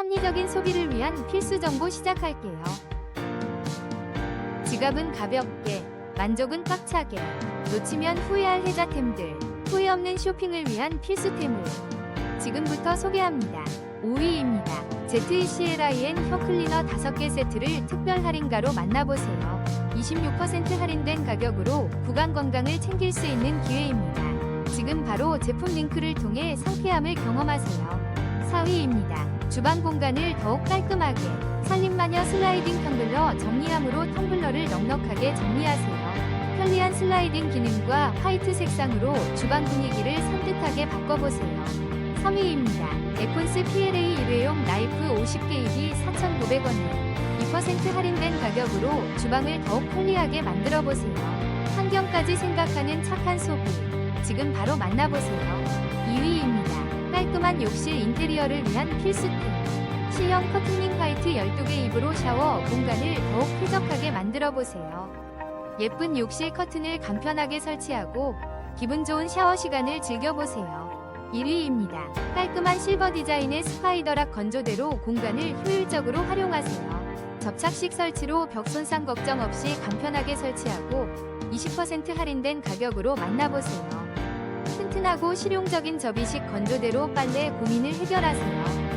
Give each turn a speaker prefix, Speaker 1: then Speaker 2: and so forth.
Speaker 1: 합리적인 소비를 위한 필수 정보 시작할게요. 지갑은 가볍게, 만족은 꽉차게, 놓치면 후회할 혜자템들, 후회 없는 쇼핑을 위한 필수템을 지금부터 소개합니다. 5위입니다. ZECLIN 혀 클리너 5개 세트를 특별 할인가로 만나보세요. 26% 할인된 가격으로 구강 건강을 챙길 수 있는 기회입니다. 지금 바로 제품 링크를 통해 상쾌함을 경험하세요. 4위입니다. 주방 공간을 더욱 깔끔하게 살림마녀 슬라이딩 텀블러 정리함으로 텀블러를 넉넉하게 정리하세요. 편리한 슬라이딩 기능과 화이트 색상으로 주방 분위기를 산뜻하게 바꿔보세요. 3위입니다. 에콘스 PLA 일회용 나이프 50개입이 4,900원에 2% 할인된 가격으로 주방을 더욱 편리하게 만들어 보세요. 환경까지 생각하는 착한 소비. 지금 바로 만나보세요. 2위입니다. 깔끔한 욕실 인테리어를 위한 필수템. C형 커튼링 화이트 12개 입으로 샤워 공간을 더욱 쾌적하게 만들어 보세요. 예쁜 욕실 커튼을 간편하게 설치하고 기분 좋은 샤워 시간을 즐겨보세요. 1위입니다. 깔끔한 실버 디자인의 스파이더락 건조대로 공간을 효율적으로 활용하세요. 접착식 설치로 벽 손상 걱정 없이 간편하게 설치하고 20% 할인된 가격으로 만나보세요. 튼튼하고 실용적인 접이식 건조대로 빨래 고민을 해결하세요.